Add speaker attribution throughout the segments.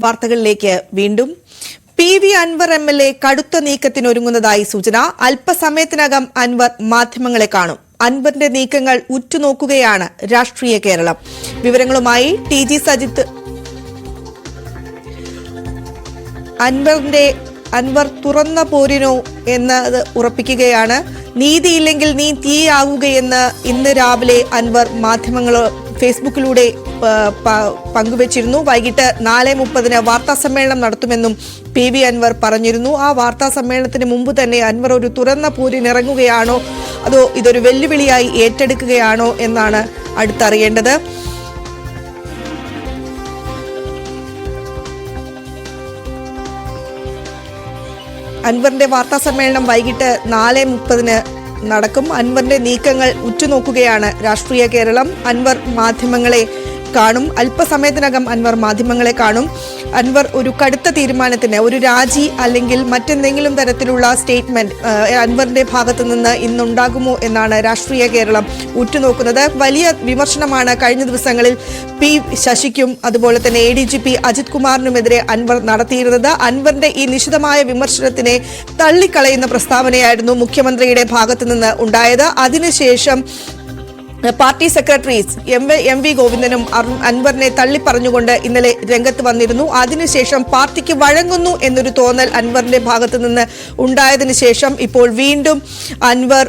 Speaker 1: വാർത്തകളിലേക്ക് വീണ്ടും. P V Anwar M L A കടുത്ത നീക്കത്തിനൊരുങ്ങുന്നതായി സൂചന. അല്പസമയത്തിനകം അൻവർ മാധ്യമങ്ങളെ കാണും. അൻവറിന്റെ നീക്കങ്ങൾ ഉറ്റുനോക്കുകയാണ് രാഷ്ട്രീയ കേരളം. വിവരങ്ങളുമായി ടി ജി സജിത്ത്. അൻവറിന്റെ അൻവർ തുറന്ന പോരിനോ എന്നത് ഉറപ്പിക്കുകയാണ്. നീതിയില്ലെങ്കിൽ നീ തീയാകുകയെന്ന് ഇന്ന് രാവിലെ അൻവർ മാധ്യമങ്ങൾ ഫേസ്ബുക്കിലൂടെ പങ്കുവച്ചിരുന്നു. വൈകിട്ട് നാല് മുപ്പതിന് വാർത്താ സമ്മേളനം നടത്തുമെന്നും പി വി അൻവർ പറഞ്ഞിരുന്നു. ആ വാർത്താ സമ്മേളനത്തിന് മുമ്പ് തന്നെ അൻവർ ഒരു തുറന്ന പോരിനിറങ്ങുകയാണോ അതോ ഇതൊരു വെല്ലുവിളിയായി ഏറ്റെടുക്കുകയാണോ എന്നാണ് അടുത്തറിയേണ്ടത്. അൻവറിന്റെ വാർത്താ സമ്മേളനം വൈകിട്ട് നാല് മുപ്പതിന് നടക്കും. അൻവറിന്റെ നീക്കങ്ങൾ ഉറ്റുനോക്കുകയാണ് രാഷ്ട്രീയ കേരളം. അൻവർ മാധ്യമങ്ങളെ കാണും. അല്പസമയത്തിനകം അൻവർ മാധ്യമങ്ങളെ കാണും. അൻവർ ഒരു കടുത്ത തീരുമാനത്തിന് ഒരു രാജി അല്ലെങ്കിൽ മറ്റെന്തെങ്കിലും തരത്തിലുള്ള സ്റ്റേറ്റ്മെന്റ് അൻവറിന്റെ ഭാഗത്തു നിന്ന് ഇന്നുണ്ടാകുമോ എന്നാണ് രാഷ്ട്രീയ കേരളം ഉറ്റുനോക്കുന്നത്. വലിയ വിമർശനമാണ് കഴിഞ്ഞ ദിവസങ്ങളിൽ പി ശശിക്കും അതുപോലെ തന്നെ A D G P Ajith കുമാറിനുമെതിരെ Anwar നടത്തിയിരുന്നത്. അൻവറിന്റെ ഈ നിശിതമായ വിമർശനത്തിനെ തള്ളിക്കളയുന്ന പ്രസ്താവനയായിരുന്നു മുഖ്യമന്ത്രിയുടെ ഭാഗത്തു നിന്ന് ഉണ്ടായത്. അതിനുശേഷം party secretaries M M V ഗോവിന്ദനും അൻവറിനെ തള്ളിപ്പറഞ്ഞുകൊണ്ട് ഇന്നലെ രംഗത്ത് വന്നിരുന്നു. അതിനുശേഷം പാർട്ടിക്ക് വഴങ്ങുന്നു എന്നൊരു തോന്നൽ അൻവറിന്റെ ഭാഗത്തു നിന്ന് ഉണ്ടായതിനു ശേഷം ഇപ്പോൾ വീണ്ടും അൻവർ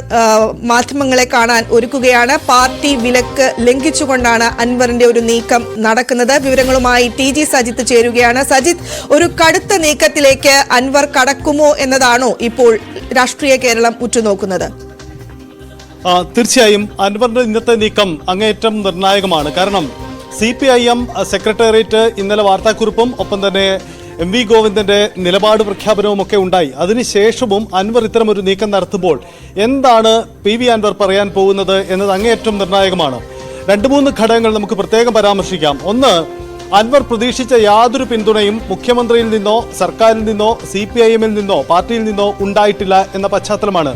Speaker 1: മാധ്യമങ്ങളെ കാണാൻ ഒരുക്കുകയാണ്. പാർട്ടി വിലക്ക് ലംഘിച്ചുകൊണ്ടാണ് അൻവറിന്റെ ഒരു നീക്കം നടക്കുന്നത്. വിവരങ്ങളുമായി ടി ജി സജിത്ത് ചേരുകയാണ്. സജിത്ത് ഒരു കടുത്ത നീക്കത്തിലേക്ക് അൻവർ കടക്കുമോ എന്നതാണോ ഇപ്പോൾ രാഷ്ട്രീയ കേരളം ഉറ്റുനോക്കുന്നത്?
Speaker 2: തീർച്ചയായും അൻവറിന്റെ ഇന്നത്തെ നീക്കം അങ്ങേയറ്റം നിർണായകമാണ്. കാരണം C P I M secretariat ഇന്നലെ വാർത്താക്കുറിപ്പും ഒപ്പം തന്നെ എം വി ഗോവിന്ദന്റെ നിലപാട് പ്രഖ്യാപനവും ഒക്കെ ഉണ്ടായി. അതിനുശേഷവും അൻവർ ഇത്തരം ഒരു നീക്കം നടത്തുമ്പോൾ എന്താണ് പി വി അൻവർ പറയാൻ പോകുന്നത് എന്നത് അങ്ങേയറ്റം നിർണായകമാണ്. രണ്ട് മൂന്ന് ഘടകങ്ങൾ നമുക്ക് പ്രത്യേകം പരാമർശിക്കാം. ഒന്ന് അൻവർ പ്രതീക്ഷിച്ച യാതൊരു പിന്തുണയും മുഖ്യമന്ത്രിയിൽ നിന്നോ സർക്കാരിൽ നിന്നോ സി പി ഐ എമ്മിൽ നിന്നോ പാർട്ടിയിൽ നിന്നോ ഉണ്ടായിട്ടില്ല എന്ന പശ്ചാത്തലമാണ്.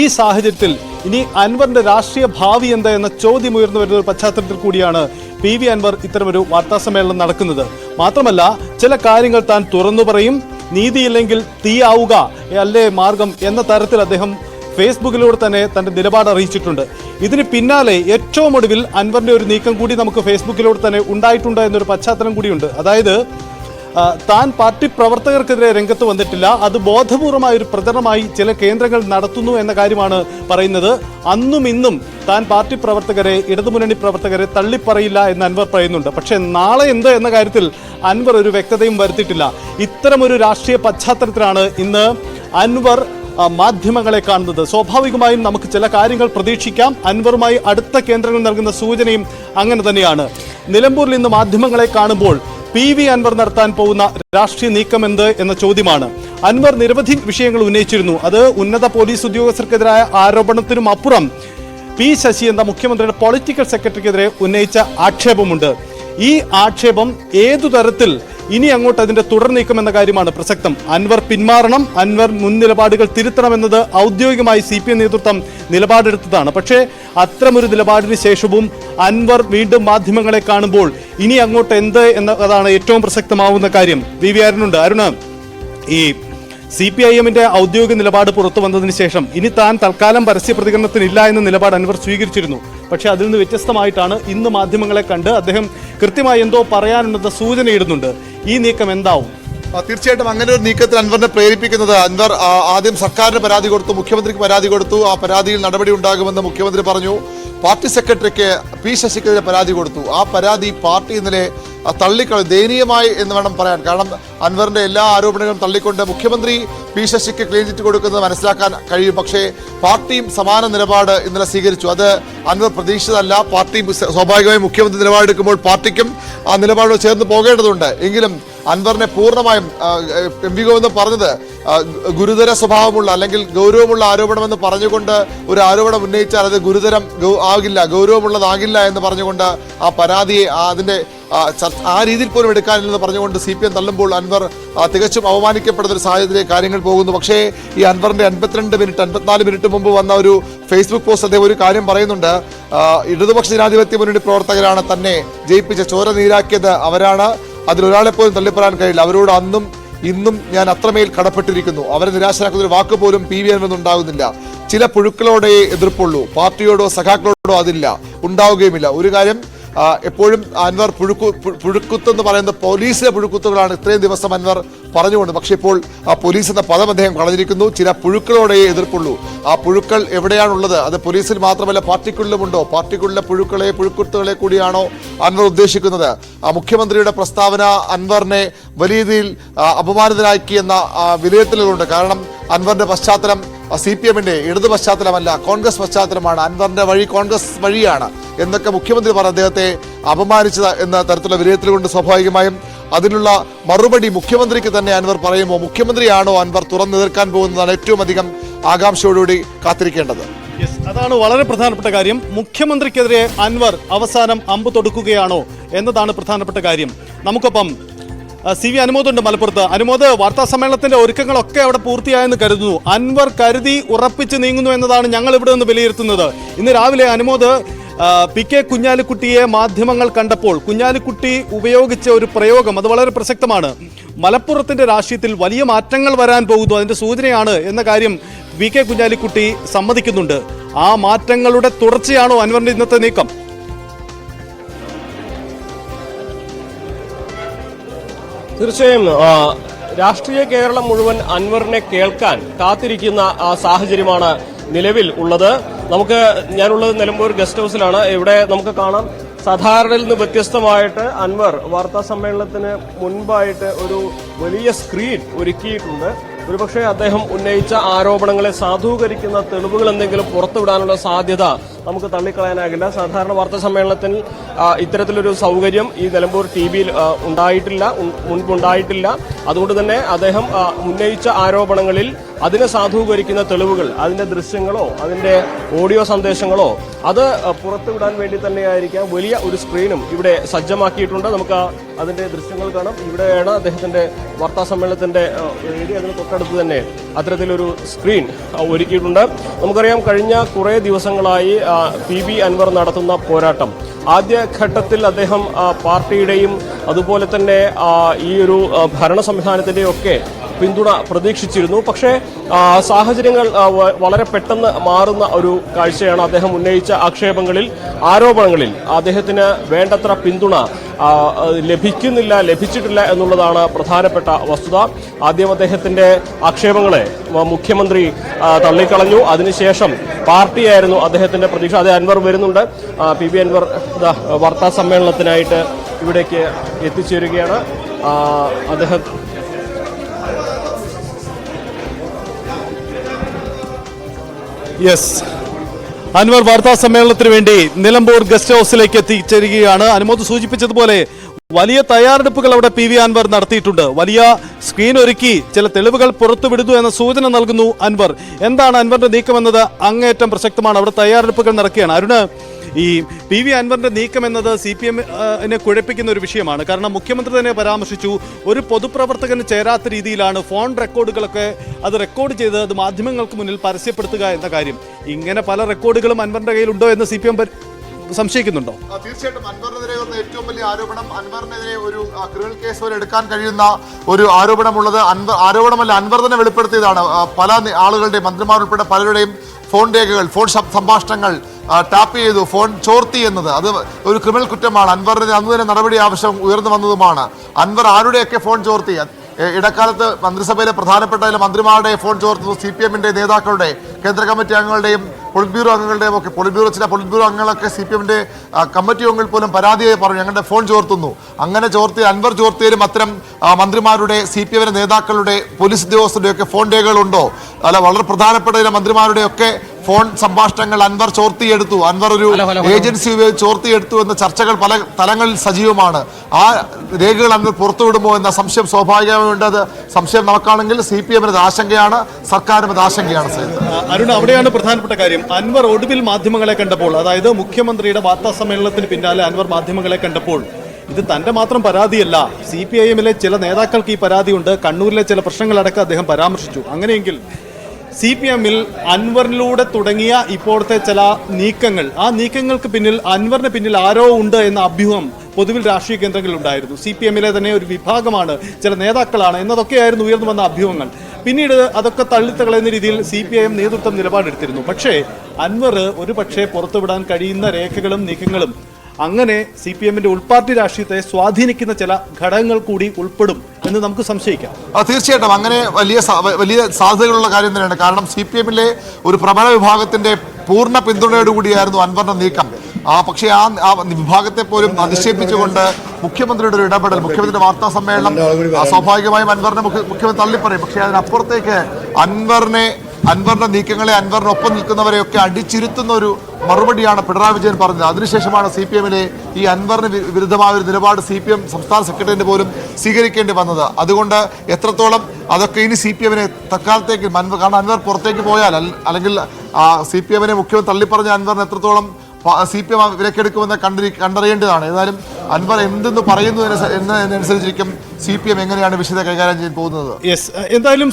Speaker 2: ഈ സാഹചര്യത്തിൽ ഇനി അൻവറിന്റെ രാഷ്ട്രീയ ഭാവി എന്താ എന്ന ചോദ്യം ഉയർന്നു വരുന്ന ഒരു പശ്ചാത്തലത്തിൽ കൂടിയാണ് പി വി അൻവർ ഇത്തരമൊരു വാർത്താസമ്മേളനം നടക്കുന്നത്. മാത്രമല്ല ചില കാര്യങ്ങൾ താൻ തുറന്നു പറയും നീതിയില്ലെങ്കിൽ തീയാവുക അല്ലേ മാർഗം എന്ന തരത്തിൽ അദ്ദേഹം ഫേസ്ബുക്കിലൂടെ തന്നെ തന്റെ നിലപാട് അറിയിച്ചിട്ടുണ്ട്. ഇതിന് പിന്നാലെ ഏറ്റവും ഒടുവിൽ അൻവറിന്റെ ഒരു നീക്കം കൂടി നമുക്ക് ഫേസ്ബുക്കിലൂടെ തന്നെ ഉണ്ടായിട്ടുണ്ട് എന്നൊരു പശ്ചാത്തലം കൂടിയുണ്ട്. അതായത് താൻ പാർട്ടി പ്രവർത്തകർക്കെതിരെ രംഗത്ത് വന്നിട്ടില്ല. അത് ബോധപൂർവമായ ഒരു പ്രചരണമായി ചില കേന്ദ്രങ്ങൾ നടത്തുന്നു എന്ന കാര്യമാണ് പറയുന്നത്. അന്നും ഇന്നും താൻ പാർട്ടി പ്രവർത്തകരെ ഇടതുമുന്നണി പ്രവർത്തകരെ തള്ളിപ്പറയില്ല എന്ന് അൻവർ പറയുന്നുണ്ട്. പക്ഷേ നാളെ എന്ത് എന്ന കാര്യത്തിൽ അൻവർ ഒരു വ്യക്തതയും വരുത്തിയിട്ടില്ല. ഇത്തരമൊരു രാഷ്ട്രീയ പശ്ചാത്തലത്തിലാണ് ഇന്ന് അൻവർ മാധ്യമങ്ങളെ കാണുന്നത്. സ്വാഭാവികമായും നമുക്ക് ചില കാര്യങ്ങൾ പ്രതീക്ഷിക്കാം. അൻവറുമായി അടുത്ത കേന്ദ്രങ്ങൾ നൽകുന്ന സൂചനയും അങ്ങനെ തന്നെയാണ്. നിലമ്പൂരിൽ ഇന്ന് മാധ്യമങ്ങളെ കാണുമ്പോൾ പി വി അൻവർ നടത്താൻ പോകുന്ന രാഷ്ട്രീയ നീക്കം എന്ത് എന്ന ചോദ്യമാണ്. അൻവർ നിരവധി വിഷയങ്ങൾ ഉന്നയിച്ചിരുന്നു. അത് ഉന്നത പോലീസ് ഉദ്യോഗസ്ഥർക്കെതിരായ ആരോപണത്തിനും അപ്പുറം പി ശശി എന്ന മുഖ്യമന്ത്രിയുടെ പൊളിറ്റിക്കൽ സെക്രട്ടറിക്കെതിരെ ഉന്നയിച്ച ആക്ഷേപമുണ്ട്. ഈ ആക്ഷേപം ഏതു തരത്തിൽ ഇനി അങ്ങോട്ട് അതിന്റെ തുടർ നീക്കം എന്ന കാര്യമാണ് പ്രസക്തം. അൻവർ പിന്മാറണം അൻവർ മുൻ നിലപാടുകൾ തിരുത്തണമെന്നത് ഔദ്യോഗികമായി സി പി എം നേതൃത്വം നിലപാടെടുത്തതാണ്. പക്ഷേ അത്തരമൊരു നിലപാടിന് ശേഷവും അൻവർ വീണ്ടും മാധ്യമങ്ങളെ കാണുമ്പോൾ ഇനി അങ്ങോട്ട് എന്ത് എന്നതാണ് ഏറ്റവും പ്രസക്തമാവുന്ന കാര്യം. V V അരുണുണ്ട്. അരുണ് ഈ സി പി ഐ എമ്മിന്റെ ഔദ്യോഗിക നിലപാട് പുറത്തു വന്നതിന് ശേഷം ഇനി താൻ തൽക്കാലം പരസ്യ പ്രതികരണത്തിനില്ല എന്ന നിലപാട് അൻവർ സ്വീകരിച്ചിരുന്നു. പക്ഷേ അതിൽ നിന്ന് വ്യത്യസ്തമായിട്ടാണ് ഇന്ന് മാധ്യമങ്ങളെ കണ്ട് അദ്ദേഹം കൃത്യമായി എന്തോ പറയാനുണ്ടെന്ന സൂചനയിടുന്നുണ്ട്. ഈ നീക്കം എന്താവും?
Speaker 3: തീർച്ചയായിട്ടും അങ്ങനെ ഒരു നീക്കത്തിൽ അൻവറിനെ പ്രേരിപ്പിക്കുന്നത് അൻവർ ആദ്യം സർക്കാരിന് പരാതി കൊടുത്തു മുഖ്യമന്ത്രിക്ക് പരാതി കൊടുത്തു. ആ പരാതിയിൽ നടപടി ഉണ്ടാകുമെന്ന് മുഖ്യമന്ത്രി പറഞ്ഞു. പാർട്ടി സെക്രട്ടറിക്ക് പി ശശിക്കെതിരെ പരാതി കൊടുത്തു. ആ പരാതി പാർട്ടി ഇന്നലെ ആ, തള്ളിക്കളഞ്ഞു ദയനീയമായി എന്ന് വേണം പറയാൻ. കാരണം അൻവറിന്റെ എല്ലാ ആരോപണങ്ങളും തള്ളിക്കൊണ്ട് മുഖ്യമന്ത്രി പി ശശിക്ക് ക്ലീൻ ചിറ്റ് കൊടുക്കുന്നത് മനസ്സിലാക്കാൻ കഴിയും. പക്ഷേ പാർട്ടിയും സമാന നിലപാട് ഇന്നലെ സ്വീകരിച്ചു. അത് അൻവർ പ്രതീക്ഷിച്ചതല്ല. പാർട്ടി സ്വാഭാവികമായും മുഖ്യമന്ത്രി നിലപാടെടുക്കുമ്പോൾ പാർട്ടിക്കും ആ നിലപാടോട് ചേർന്ന് പോകേണ്ടതുണ്ട്. എങ്കിലും അൻവറിനെ പൂർണമായും എം വി ഗോവിന്ദൻ പറഞ്ഞത് ഗുരുതര സ്വഭാവമുള്ള അല്ലെങ്കിൽ ഗൗരവമുള്ള ആരോപണമെന്ന് പറഞ്ഞുകൊണ്ട് ഒരു ആരോപണം ഉന്നയിച്ചാൽ അത് ഗുരുതരം ആകില്ല ഗൗരവമുള്ളതാകില്ല എന്ന് പറഞ്ഞുകൊണ്ട് ആ പരാതിയെ അതിന്റെ ആ, രീതിയിൽ പോലും എടുക്കാനില്ലെന്ന് പറഞ്ഞുകൊണ്ട് സി പി എം തള്ളുമ്പോൾ അൻവർ തികച്ചും അവമാനിക്കപ്പെടുന്ന ഒരു സാഹചര്യത്തിലേക്ക് കാര്യങ്ങൾ പോകുന്നു. പക്ഷേ ഈ അൻവറിന്റെ അൻപത്തിരണ്ട് മിനിറ്റ് അൻപത്തിനാല് മിനിറ്റ് മുമ്പ് വന്ന ഒരു ഫേസ്ബുക്ക് പോസ്റ്റ് അദ്ദേഹം ഒരു കാര്യം പറയുന്നുണ്ട്. ഇടതുപക്ഷ ജനാധിപത്യ മുന്നണി പ്രവർത്തകരാണ് തന്നെ ജയിപ്പിച്ച ചോര നീരാക്കിയത് അവരാണ്. അതിലൊരാളെ പോലും തള്ളിപ്പറയാൻ കഴിയില്ല. അവരോട് അന്നും ഇന്നും ഞാൻ അത്രമേൽ കടപ്പെട്ടിരിക്കുന്നു. അവരെ നിരാശരാക്കുന്ന ഒരു വാക്ക് പോലും പി വി ഉണ്ടാകുന്നില്ല. ചില പുഴുക്കളോടെ എതിർപ്പുള്ളൂ. പാർട്ടിയോടോ സഖാക്കളോടോ അതില്ല. ഉണ്ടാവുകയുമില്ല. ഒരു കാര്യം എപ്പോഴും അൻവർ പുഴുക്കു പുഴുക്കുത്ത് എന്ന് പറയുന്നത് പോലീസിലെ പുഴുക്കുത്തുകളാണ് ഇത്രയും ദിവസം അൻവർ പറഞ്ഞുകൊണ്ട്. പക്ഷേ ഇപ്പോൾ ആ പോലീസ് എന്ന പദം അദ്ദേഹം കളഞ്ഞിരിക്കുന്നു. ചില പുഴുക്കളോടെ എതിർപ്പുള്ളൂ. ആ പുഴുക്കൾ എവിടെയാണുള്ളത്? അത് പോലീസിൽ മാത്രമല്ല പാർട്ടിക്കുള്ളിലുമുണ്ടോ? പാർട്ടിക്കുള്ളിലെ പുഴുക്കളെ പുഴുക്കുത്തുകളെ കൂടിയാണോ അൻവർ ഉദ്ദേശിക്കുന്നത്? ആ മുഖ്യമന്ത്രിയുടെ പ്രസ്താവന അൻവറിനെ വലിയ രീതിയിൽ അപമാനിതനാക്കി എന്ന വിലയിരുത്തലുകളുണ്ട്. കാരണം അൻവറിന്റെ പശ്ചാത്തലം സി പി എമ്മിന്റെ ഇടതു പശ്ചാത്തലമല്ല കോൺഗ്രസ് പശ്ചാത്തലമാണ് അൻവറിന്റെ വഴി കോൺഗ്രസ് വഴിയാണ് എന്നൊക്കെ മുഖ്യമന്ത്രി പറഞ്ഞ അദ്ദേഹത്തെ അപമാനിച്ചത് എന്ന തരത്തിലുള്ള വിലയിരുത്തൽ കൊണ്ട് സ്വാഭാവികമായും അതിനുള്ള മറുപടി മുഖ്യമന്ത്രിക്ക് തന്നെ അൻവർ പറയുമോ മുഖ്യമന്ത്രിയാണോ അൻവർ തുറന്നു നിൽക്കാൻ പോകുന്നതാണ് ഏറ്റവും അധികം ആകാംക്ഷയോടുകൂടി കാത്തിരിക്കേണ്ടത്.
Speaker 2: അതാണ് വളരെ പ്രധാനപ്പെട്ട കാര്യം. മുഖ്യമന്ത്രിക്കെതിരെ അൻവർ അവസാനം അമ്പ് തൊടുക്കുകയാണോ എന്നതാണ് പ്രധാനപ്പെട്ട കാര്യം. നമുക്കൊപ്പം സി വി അനുമോദുണ്ട് മലപ്പുറത്ത്. അനുമോദ് വാർത്താ സമ്മേളനത്തിന്റെ ഒരുക്കങ്ങളൊക്കെ അവിടെ പൂർത്തിയായെന്ന് കരുതുന്നു. അൻവർ കരുതി ഉറപ്പിച്ച് നീങ്ങുന്നു എന്നതാണ് ഞങ്ങൾ ഇവിടെ നിന്ന് വിലയിരുത്തുന്നത്. ഇന്ന് രാവിലെ അനുമോദ് പി കെ കുഞ്ഞാലിക്കുട്ടിയെ മാധ്യമങ്ങൾ കണ്ടപ്പോൾ കുഞ്ഞാലിക്കുട്ടി ഉപയോഗിച്ച ഒരു പ്രയോഗം അത് വളരെ പ്രസക്തമാണ്. മലപ്പുറത്തിന്റെ രാഷ്ട്രീയത്തിൽ വലിയ മാറ്റങ്ങൾ വരാൻ പോകുന്നു. അതിന്റെ സൂചനയാണ് എന്ന കാര്യം വി കെ കുഞ്ഞാലിക്കുട്ടി സമ്മതിക്കുന്നുണ്ട്. ആ മാറ്റങ്ങളുടെ തുടർച്ചയാണോ അൻവറിന്റെ ഇന്നത്തെ നീക്കം?
Speaker 4: തീർച്ചയായും രാഷ്ട്രീയ കേരളം മുഴുവൻ അൻവറിനെ കേൾക്കാൻ കാത്തിരിക്കുന്ന സാഹചര്യമാണ് നിലവിൽ ഉള്ളത്. നമുക്ക് ഞാനുള്ളത് നിലമ്പൂർ ഗസ്റ്റ് ഹൗസിലാണ്. ഇവിടെ നമുക്ക് കാണാം സാധാരണയിൽ നിന്ന് വ്യത്യസ്തമായിട്ട് അൻവർ വാർത്താ സമ്മേളനത്തിന് മുൻപായിട്ട് ഒരു വലിയ സ്ക്രീൻ ഒരുക്കിയിട്ടുണ്ട്. ഒരുപക്ഷെ അദ്ദേഹം ഉന്നയിച്ച ആരോപണങ്ങളെ സാധൂകരിക്കുന്ന തെളിവുകൾ എന്തെങ്കിലും പുറത്തുവിടാനുള്ള സാധ്യത നമുക്ക് തള്ളിക്കളയാനാകില്ല. സാധാരണ വാർത്താ സമ്മേളനത്തിൽ ഇത്തരത്തിലൊരു സൗകര്യം ഈ നിലമ്പൂർ ടി വിയിൽ ഉണ്ടായിട്ടില്ല മുൻപുണ്ടായിട്ടില്ല. അതുകൊണ്ട് തന്നെ അദ്ദേഹം ഉന്നയിച്ച ആരോപണങ്ങളിൽ അതിനെ സാധൂകരിക്കുന്ന തെളിവുകൾ അതിന്റെ ദൃശ്യങ്ങളോ അതിന്റെ ഓഡിയോ സന്ദേശങ്ങളോ അത് പുറത്തുവിടാൻ വേണ്ടി തന്നെയായിരിക്കാം. വലിയ ഒരു സ്ക്രീനും ഇവിടെ സജ്ജമാക്കിയിട്ടുണ്ട്. നമുക്ക് അതിന്റെ ദൃശ്യങ്ങൾ കാണാം. ഇവിടെയാണ് അദ്ദേഹത്തിന്റെ വാർത്താ സമ്മേളനത്തിന്റെ ഏരിയ അതിന് തൊട്ടടുത്ത് തന്നെ അത്തരത്തിലൊരു സ്ക്രീൻ ഒരുക്കിയിട്ടുണ്ട്. നമുക്കറിയാം കഴിഞ്ഞ കുറേ ദിവസങ്ങളായി പി ബി അൻവർ നടത്തുന്ന പോരാട്ടം. ആദ്യഘട്ടത്തിൽ അദ്ദേഹം പാർട്ടിയുടെയും അതുപോലെ തന്നെ ഈ ഒരു ഭരണ സംവിധാനത്തിന്റെയും ഒക്കെ പിന്തുണ പ്രതീക്ഷിച്ചിരുന്നു. പക്ഷേ സാഹചര്യങ്ങൾ വളരെ പെട്ടെന്ന് മാറുന്ന ഒരു കാഴ്ചയാണ് അദ്ദേഹം ഉന്നയിച്ച ആക്ഷേപങ്ങളിൽ ആരോപണങ്ങളിൽ അദ്ദേഹത്തിന് വേണ്ടത്ര പിന്തുണ ലഭിക്കുന്നില്ല ലഭിച്ചിട്ടില്ല എന്നുള്ളതാണ് പ്രധാനപ്പെട്ട വസ്തുത. ആദ്യം അദ്ദേഹത്തിന്റെ ആക്ഷേപങ്ങളെ മുഖ്യമന്ത്രി തള്ളിക്കളഞ്ഞു. അതിനുശേഷം പാർട്ടിയായിരുന്നു അദ്ദേഹത്തിന്റെ പ്രതീക്ഷ. അത് അൻവർ വരുന്നുണ്ട്. പി ബി അൻവർ വാർത്താ സമ്മേളനത്തിനായിട്ട് ഇവിടേക്ക് എത്തിച്ചേരുകയാണ്. അദ്ദേഹം
Speaker 2: യെസ് അൻവർ വാർത്താ സമ്മേളനത്തിന് വേണ്ടി നിലമ്പൂർ ഗസ്റ്റ് ഹൗസിലേക്ക് എത്തിച്ചേരുകയാണ്. അനുമോദ് സൂചിപ്പിച്ചതുപോലെ വലിയ തയ്യാറെടുപ്പുകൾ അവിടെ പി വി അൻവർ നടത്തിയിട്ടുണ്ട്. വലിയ സ്ക്രീൻ ഒരുക്കി ചില തെളിവുകൾ പുറത്തുവിടുന്നു എന്ന സൂചന നൽകുന്നു അൻവർ. എന്താണ് അൻവറിന്റെ നീക്കമെന്നത്? അങ്ങേയറ്റം പ്രസക്തമാണ്. അവിടെ തയ്യാറെടുപ്പുകൾ നടക്കുകയാണ്. അരുണ് ഈ പി വി അൻവറിന്റെ നീക്കം എന്നത് സി പി എമ്മിനെ കുഴപ്പിക്കുന്ന ഒരു വിഷയമാണ്. കാരണം മുഖ്യമന്ത്രി തന്നെ പരാമർശിച്ചു ഒരു പൊതുപ്രവർത്തകന് ചേരാത്ത രീതിയിലാണ് ഫോൺ റെക്കോർഡുകളൊക്കെ അത് റെക്കോർഡ് ചെയ്ത് അത് മാധ്യമങ്ങൾക്ക് മുന്നിൽ പരസ്യപ്പെടുത്തുക എന്ന കാര്യം. ഇങ്ങനെ പല റെക്കോർഡുകളും അൻവറിന്റെ കയ്യിലുണ്ടോ എന്ന് സി പി എം സംശയിക്കുന്നുണ്ടോ?
Speaker 3: തീർച്ചയായിട്ടും അൻവറിനെതിരെ വന്ന ഏറ്റവും വലിയ ആരോപണം അൻവറിനെതിരെ ഒരു ക്രിമിനൽ കേസ് വരെ എടുക്കാൻ കഴിയുന്ന ഒരു ആരോപണമുള്ളത് അൻവർ ആരോപണമല്ല അൻവർ തന്നെ വെളിപ്പെടുത്തിയതാണ്. പല ആളുകളുടെയും മന്ത്രിമാർ ഉൾപ്പെടെ പലരുടെയും ഫോൺ രേഖകൾ ഫോൺ സംഭാഷണങ്ങൾ ടാപ്പ് ചെയ്തു ഫോൺ ചോർത്തി എന്നത്. അത് ഒരു ക്രിമിനൽ കുറ്റമാണ്. അൻവറിന് അന്ന് തന്നെ നടപടി ആവശ്യം ഉയർന്നു വന്നതുമാണ്. അൻവർ ആരുടെയൊക്കെ ഫോൺ ചോർത്തി? ഇടക്കാലത്ത് മന്ത്രിസഭയിലെ പ്രധാനപ്പെട്ട ചില മന്ത്രിമാരുടെ ഫോൺ ചോർത്തുന്നു സി പി എമ്മിന്റെ നേതാക്കളുടെ കേന്ദ്ര കമ്മിറ്റി അംഗങ്ങളുടെയും പൊളിറ്റ് ബ്യൂറോ അംഗങ്ങളുടെയും ഒക്കെ പൊളിറ്റ് ബ്യൂറോ ചില പൊളിറ്റ് ബ്യൂറോ അംഗങ്ങളൊക്കെ സി പി എമ്മിന്റെ കമ്മിറ്റി അംഗങ്ങൾ പോലും പരാതിയായി പറഞ്ഞു. ഞങ്ങളുടെ ഫോൺ ചോർത്തുന്നു. അങ്ങനെ ചോർത്തി അൻവർ ചോർത്തിയാലും അത്തരം മന്ത്രിമാരുടെ സി പി എമ്മിന്റെ നേതാക്കളുടെ പോലീസ് ഉദ്യോഗസ്ഥരുടെയൊക്കെ ഫോൺ രേഖകളുണ്ടോ? അല്ല വളരെ പ്രധാനപ്പെട്ട ചില മന്ത്രിമാരുടെ ഒക്കെ ഫോൺ സംഭാഷണങ്ങൾ അൻവർ ചോർത്തിയെടുത്തു. അൻവർ ഒരു ഏജൻസി ഉപയോഗിച്ച് ചോർത്തിയെടുത്തു എന്ന ചർച്ചകൾ പല തലങ്ങളിൽ സജീവമാണ്. ആ രേഖകൾ അൻവർ പുറത്തുവിടുമോ എന്ന സംശയം സ്വാഭാവികമായുണ്ട്. അത് സംശയം നമുക്കാണെങ്കിൽ സി പി എമ്മിന് ആശങ്കയാണ് സർക്കാരിന് ആശങ്കയാണ്
Speaker 2: അരുൺ അവിടെയാണ് പ്രധാനപ്പെട്ട കാര്യം. അൻവർ ഒടുവിൽ മാധ്യമങ്ങളെ കണ്ടപ്പോൾ അതായത് മുഖ്യമന്ത്രിയുടെ വാർത്താ സമ്മേളനത്തിന് പിന്നാലെ അൻവർ മാധ്യമങ്ങളെ കണ്ടപ്പോൾ ഇത് തന്റെ മാത്രം പരാതിയല്ല. സി പി ഐ എമ്മിലെ ചില നേതാക്കൾക്ക് ഈ പരാതിയുണ്ട്. കണ്ണൂരിലെ ചില പ്രശ്നങ്ങളടക്കം അദ്ദേഹം പരാമർശിച്ചു. അങ്ങനെയെങ്കിൽ സി പി എമ്മിൽ അൻവറിലൂടെ തുടങ്ങിയ ഇപ്പോഴത്തെ ചില നീക്കങ്ങൾ. ആ നീക്കങ്ങൾക്ക് പിന്നിൽ അൻവറിന് പിന്നിൽ ആരോ ഉണ്ട് എന്ന അഭ്യൂഹം പൊതുവിൽ രാഷ്ട്രീയ കേന്ദ്രങ്ങളിലുണ്ടായിരുന്നു സി പി എമ്മിലെ തന്നെ ഒരു വിഭാഗമാണ് ചില നേതാക്കളാണ് എന്നതൊക്കെയായിരുന്നു ഉയർന്നു വന്ന അഭ്യൂഹങ്ങൾ. പിന്നീട് അതൊക്കെ തള്ളിത്തകളയുന്ന രീതിയിൽ സി പി ഐ എം നേതൃത്വം നിലപാടെടുത്തിരുന്നു. പക്ഷേ അൻവർ ഒരു പക്ഷേ പുറത്തുവിടാൻ കഴിയുന്ന രേഖകളും നീക്കങ്ങളും അങ്ങനെ സി പി എമ്മിന്റെ ഉൾപാർട്ടി രാഷ്ട്രീയത്തെ സ്വാധീനിക്കുന്ന ചില ഘടകങ്ങൾ കൂടി ഉൾപ്പെടും. എന്ന് നമുക്ക് സംശയിക്കാം.
Speaker 3: ആ, തീർച്ചയായിട്ടും. അങ്ങനെ വലിയ വലിയ സാധ്യതകളുള്ള കാര്യം തന്നെയാണ്. കാരണം സി പി എമ്മിലെ ഒരു പ്രബല വിഭാഗത്തിന്റെ പൂർണ പിന്തുണയോടുകൂടിയായിരുന്നു അൻവറിന്റെ നീക്കം. ആ പക്ഷേ ആ ആ വിഭാഗത്തെ പോലും അധിക്ഷേപിച്ചുകൊണ്ട് മുഖ്യമന്ത്രിയുടെ ഒരു ഇടപെടൽ മുഖ്യമന്ത്രിയുടെ വാർത്താ സമ്മേളനം സ്വാഭാവികമായും അൻവറിനെ മുഖ്യ- മുഖ്യമന്ത്രി തള്ളിപ്പറയും. പക്ഷേ അതിനപ്പുറത്തേക്ക് അൻവറിനെ അൻവറിന്റെ നീക്കങ്ങളെ അൻവറിനൊപ്പം നിൽക്കുന്നവരെയൊക്കെ അടിച്ചിരുത്തുന്ന ഒരു മറുപടിയാണ് പിണറായി വിജയൻ പറഞ്ഞത്. അതിനുശേഷമാണ് സി പി എമ്മിലെ ഈ അൻവറിന് വിരുദ്ധമായ ഒരു നിലപാട് സി പി എം സംസ്ഥാന സെക്രട്ടറിന്റെ പോലും സ്വീകരിക്കേണ്ടി വന്നത്. അതുകൊണ്ട് എത്രത്തോളം അതൊക്കെ ഇനി സി പി എമ്മിനെ തക്കാലത്തേക്ക് കാരണം അൻവർ പുറത്തേക്ക് പോയാൽ അല്ല- അല്ലെങ്കിൽ സി പി എമ്മിനെ മുഖ്യമന്ത്രി തള്ളിപ്പറഞ്ഞ അൻവറിന് എത്രത്തോളം സി പി എം വിലക്കെടുക്കുമെന്ന് കണ്ടി കണ്ടറിയേണ്ടതാണ്. ഏതായാലും അൻവർ എന്തെന്ന് പറയുന്നു എന്നതിനനുസരിച്ചിരിക്കും സി പി എം എങ്ങനെയാണ് വിഷയത്തെ കൈകാര്യം ചെയ്യാൻ പോകുന്നത്.
Speaker 2: എന്തായാലും